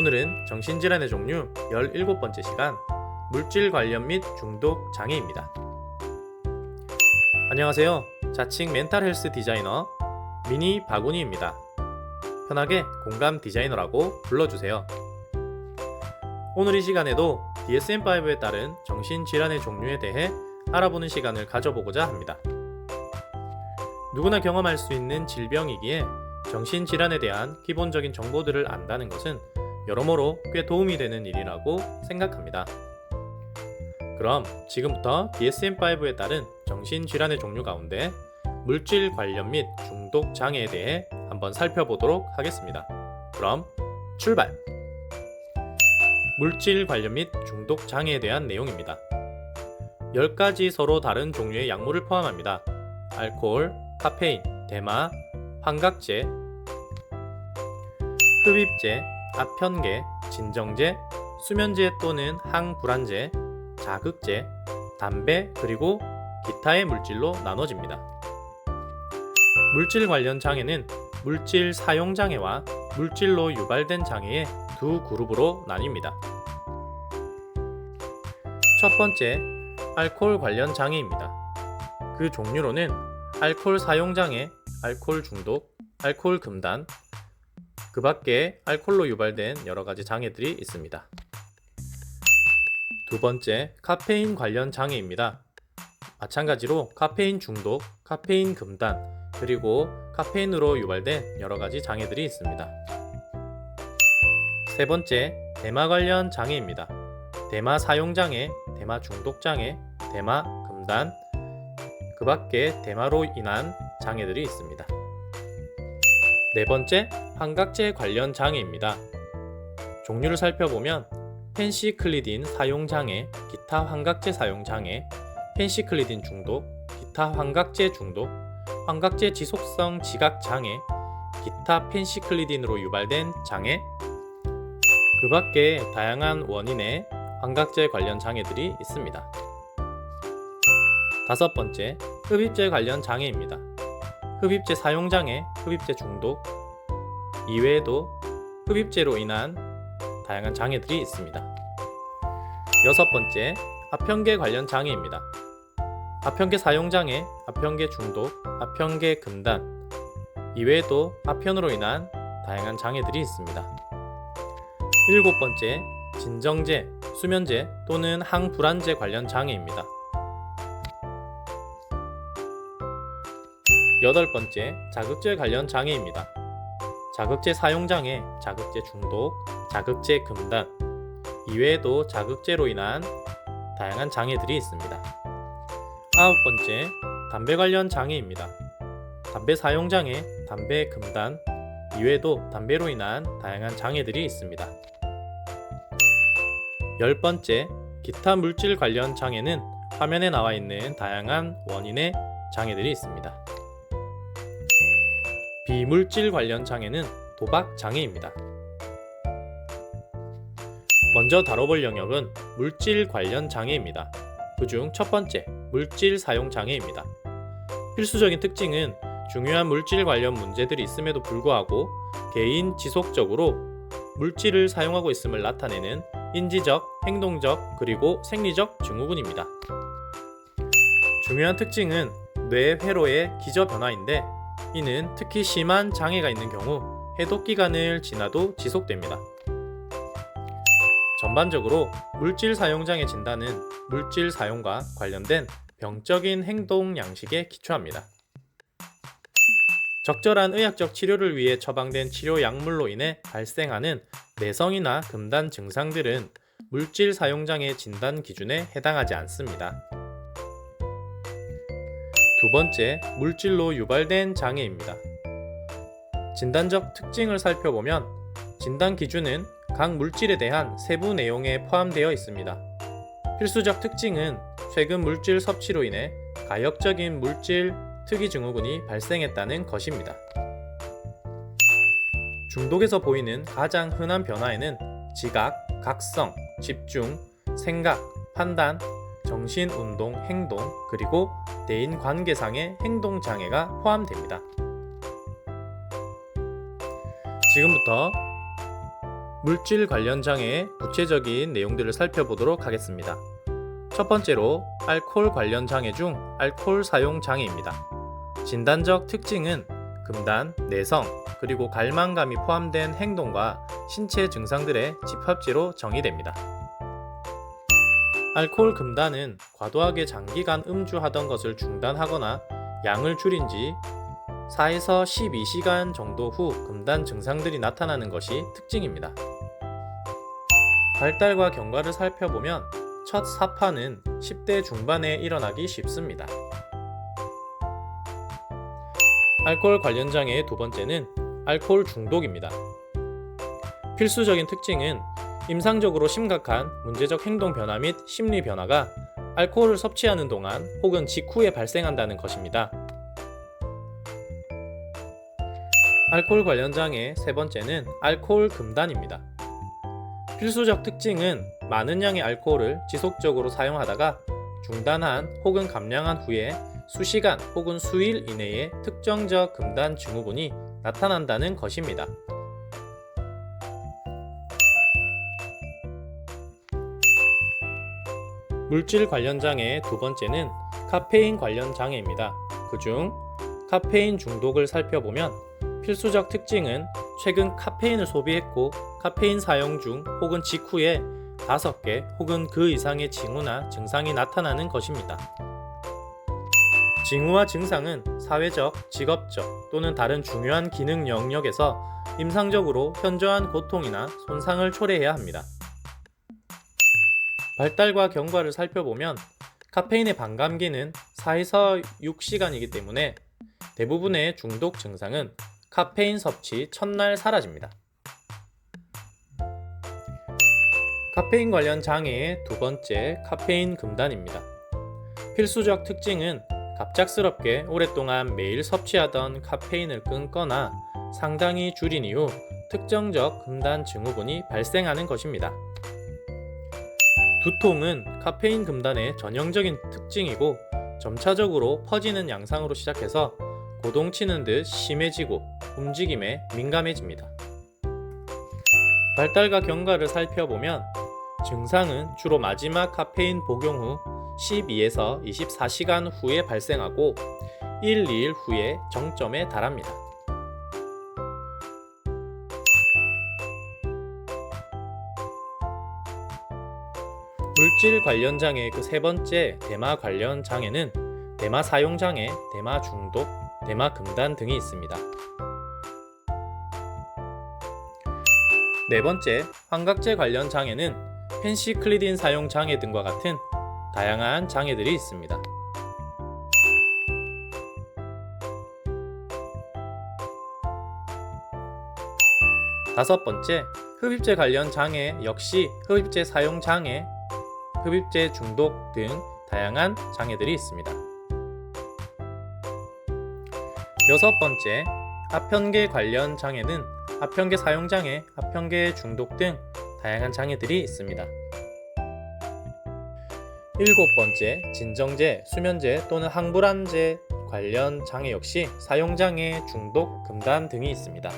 오늘은 정신질환의 종류 17번째 시간 물질 관련 및 중독 장애입니다. 안녕하세요. 자칭 멘탈 헬스 디자이너 미니 바구니입니다. 편하게 공감 디자이너라고 불러주세요. 오늘 이 시간에도 DSM-5에 따른 정신질환의 종류에 대해 알아보는 시간을 가져보고자 합니다. 누구나 경험할 수 있는 질병이기에 정신질환에 대한 기본적인 정보들을 안다는 것은 여러모로 꽤 도움이 되는 일이라고 생각합니다. 그럼 지금부터 DSM-5에 따른 정신질환의 종류 가운데 물질 관련 및 중독 장애에 대해 한번 살펴보도록 하겠습니다. 그럼 출발! 물질 관련 및 중독 장애에 대한 내용입니다. 10가지 서로 다른 종류의 약물을 포함합니다. 알코올, 카페인, 대마, 환각제, 흡입제, 아편계, 진정제, 수면제 또는 항불안제, 자극제, 담배 그리고 기타의 물질로 나눠집니다. 물질 관련 장애는 물질 사용 장애와 물질로 유발된 장애의 두 그룹으로 나뉩니다. 첫 번째, 알코올 관련 장애입니다. 그 종류로는 알코올 사용 장애, 알코올 중독, 알코올 금단, 그 밖에 알코올로 유발된 여러 가지 장애들이 있습니다. 두 번째, 카페인 관련 장애입니다. 마찬가지로 카페인 중독, 카페인 금단, 그리고 카페인으로 유발된 여러 가지 장애들이 있습니다. 세 번째, 대마 관련 장애입니다. 대마 사용 장애, 대마 중독 장애, 대마 금단, 그 밖에 대마로 인한 장애들이 있습니다. 네 번째, 환각제 관련 장애입니다. 종류를 살펴보면 펜시클리딘 사용 장애, 기타 환각제 사용 장애, 펜시클리딘 중독, 기타 환각제 중독, 환각제 지속성 지각 장애, 기타 펜시클리딘으로 유발된 장애, 그 밖에 다양한 원인의 환각제 관련 장애들이 있습니다. 다섯 번째, 흡입제 관련 장애입니다. 흡입제 사용 장애, 흡입제 중독, 이외에도 흡입제로 인한 다양한 장애들이 있습니다. 여섯 번째, 아편계 관련 장애입니다. 아편계 사용 장애, 아편계 중독, 아편계 금단, 이외에도 아편으로 인한 다양한 장애들이 있습니다. 일곱 번째, 진정제, 수면제 또는 항불안제 관련 장애입니다. 여덟 번째, 자극제 관련 장애입니다. 자극제 사용 장애, 자극제 중독, 자극제 금단, 이외에도 자극제로 인한 다양한 장애들이 있습니다. 아홉 번째, 담배 관련 장애입니다. 담배 사용 장애, 담배 금단, 이외에도 담배로 인한 다양한 장애들이 있습니다. 열 번째, 기타 물질 관련 장애는 화면에 나와 있는 다양한 원인의 장애들이 있습니다. 비물질 관련 장애는 도박 장애입니다. 먼저 다뤄볼 영역은 물질 관련 장애입니다. 그중 첫 번째, 물질 사용 장애입니다. 필수적인 특징은 중요한 물질 관련 문제들이 있음에도 불구하고 개인 지속적으로 물질을 사용하고 있음을 나타내는 인지적, 행동적, 그리고 생리적 증후군입니다. 중요한 특징은 뇌 회로의 기저 변화인데 이는 특히 심한 장애가 있는 경우 해독 기간을 지나도 지속됩니다. 전반적으로 물질 사용 장애 진단은 물질 사용과 관련된 병적인 행동 양식에 기초합니다. 적절한 의학적 치료를 위해 처방된 치료 약물로 인해 발생하는 내성이나 금단 증상들은 물질 사용 장애 진단 기준에 해당하지 않습니다. 두 번째, 물질로 유발된 장애입니다. 진단적 특징을 살펴보면 진단 기준은 각 물질에 대한 세부 내용에 포함되어 있습니다. 필수적 특징은 최근 물질 섭취로 인해 가역적인 물질 특이 증후군이 발생했다는 것입니다. 중독에서 보이는 가장 흔한 변화에는 지각, 각성, 집중, 생각, 판단, 정신, 운동, 행동, 그리고 대인 관계상의 행동 장애가 포함됩니다. 지금부터 물질 관련 장애의 구체적인 내용들을 살펴보도록 하겠습니다. 첫 번째로 알코올 관련 장애 중 알코올 사용 장애입니다. 진단적 특징은 금단, 내성, 그리고 갈망감이 포함된 행동과 신체 증상들의 집합체로 정의됩니다. 알코올 금단은 과도하게 장기간 음주하던 것을 중단하거나 양을 줄인 지 4에서 12시간 정도 후 금단 증상들이 나타나는 것이 특징입니다. 발달과 경과를 살펴보면 첫 사파는 10대 중반에 일어나기 쉽습니다. 알코올 관련 장애의 두 번째는 알코올 중독입니다. 필수적인 특징은 임상적으로 심각한 문제적 행동 변화 및 심리 변화가 알코올을 섭취하는 동안 혹은 직후에 발생한다는 것입니다. 알코올 관련 장애 세 번째는 알코올 금단입니다. 필수적 특징은 많은 양의 알코올을 지속적으로 사용하다가 중단한 혹은 감량한 후에 수시간 혹은 수일 이내에 특정적 금단 증후군이 나타난다는 것입니다. 물질 관련 장애의 두 번째는 카페인 관련 장애입니다. 그중 카페인 중독을 살펴보면 필수적 특징은 최근 카페인을 소비했고 카페인 사용 중 혹은 직후에 5개 혹은 그 이상의 징후나 증상이 나타나는 것입니다. 징후와 증상은 사회적, 직업적 또는 다른 중요한 기능 영역에서 임상적으로 현저한 고통이나 손상을 초래해야 합니다. 발달과 경과를 살펴보면 카페인의 반감기는 4에서 6시간이기 때문에 대부분의 중독 증상은 카페인 섭취 첫날 사라집니다. 카페인 관련 장애의 두 번째 카페인 금단입니다. 필수적 특징은 갑작스럽게 오랫동안 매일 섭취하던 카페인을 끊거나 상당히 줄인 이후 특정적 금단 증후군이 발생하는 것입니다. 두통은 카페인 금단의 전형적인 특징이고 점차적으로 퍼지는 양상으로 시작해서 고동치는 듯 심해지고 움직임에 민감해집니다. 발달과 경과를 살펴보면 증상은 주로 마지막 카페인 복용 후 12에서 24시간 후에 발생하고 1, 2일 후에 정점에 달합니다. 물질 관련 장애 그 세 번째 대마 관련 장애는 대마 사용 장애, 대마 중독, 대마 금단 등이 있습니다. 네 번째, 환각제 관련 장애는 펜시클리딘 사용 장애 등과 같은 다양한 장애들이 있습니다. 다섯 번째, 흡입제 관련 장애 역시 흡입제 사용 장애, 흡입제 중독 등 다양한 장애들이 있습니다. 여섯 번째, 아편계 관련 장애는 아편계 사용 장애, 아편계 중독 등 다양한 장애들이 있습니다. 일곱 번째, 진정제, 수면제 또는 항불안제 관련 장애 역시 사용 장애, 중독, 금단 등이 있습니다.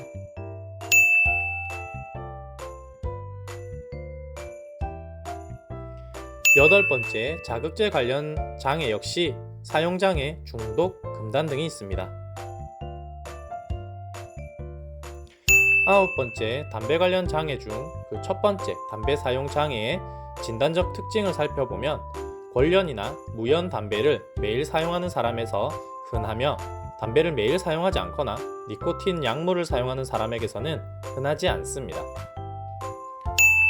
여덟 번째, 자극제 관련 장애 역시 사용 장애, 중독, 금단 등이 있습니다. 아홉 번째, 담배 관련 장애 중 그 첫 번째, 담배 사용 장애의 진단적 특징을 살펴보면 권련이나 무연 담배를 매일 사용하는 사람에서 흔하며 담배를 매일 사용하지 않거나 니코틴 약물을 사용하는 사람에게서는 흔하지 않습니다.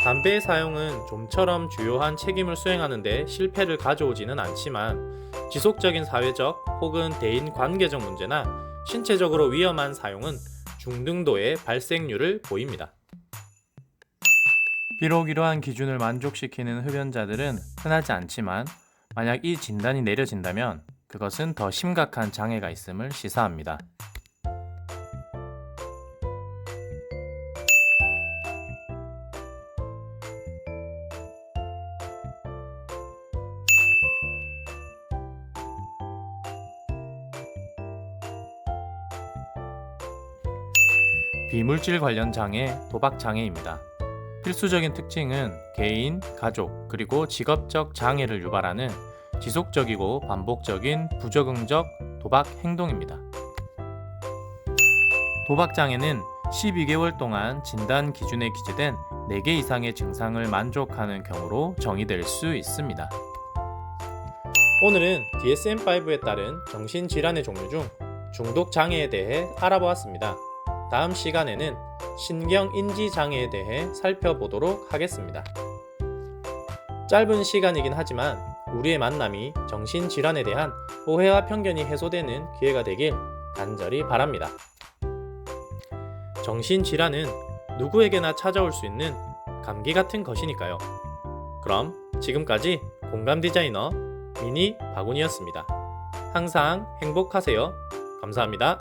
담배의 사용은 좀처럼 주요한 책임을 수행하는데 실패를 가져오지는 않지만 지속적인 사회적 혹은 대인 관계적 문제나 신체적으로 위험한 사용은 중등도의 발생률을 보입니다. 비록 이러한 기준을 만족시키는 흡연자들은 흔하지 않지만 만약 이 진단이 내려진다면 그것은 더 심각한 장애가 있음을 시사합니다. 비물질 관련 장애, 도박 장애입니다. 필수적인 특징은 개인, 가족, 그리고 직업적 장애를 유발하는 지속적이고 반복적인 부적응적 도박 행동입니다. 도박 장애는 12개월 동안 진단 기준에 기재된 4개 이상의 증상을 만족하는 경우로 정의될 수 있습니다. 오늘은 DSM-5에 따른 정신질환의 종류 중 중독 장애에 대해 알아보았습니다. 다음 시간에는 신경인지 장애에 대해 살펴보도록 하겠습니다. 짧은 시간이긴 하지만 우리의 만남이 정신질환에 대한 오해와 편견이 해소되는 기회가 되길 간절히 바랍니다. 정신질환은 누구에게나 찾아올 수 있는 감기 같은 것이니까요. 그럼 지금까지 공감 디자이너 미니 바군이었습니다. 항상 행복하세요. 감사합니다.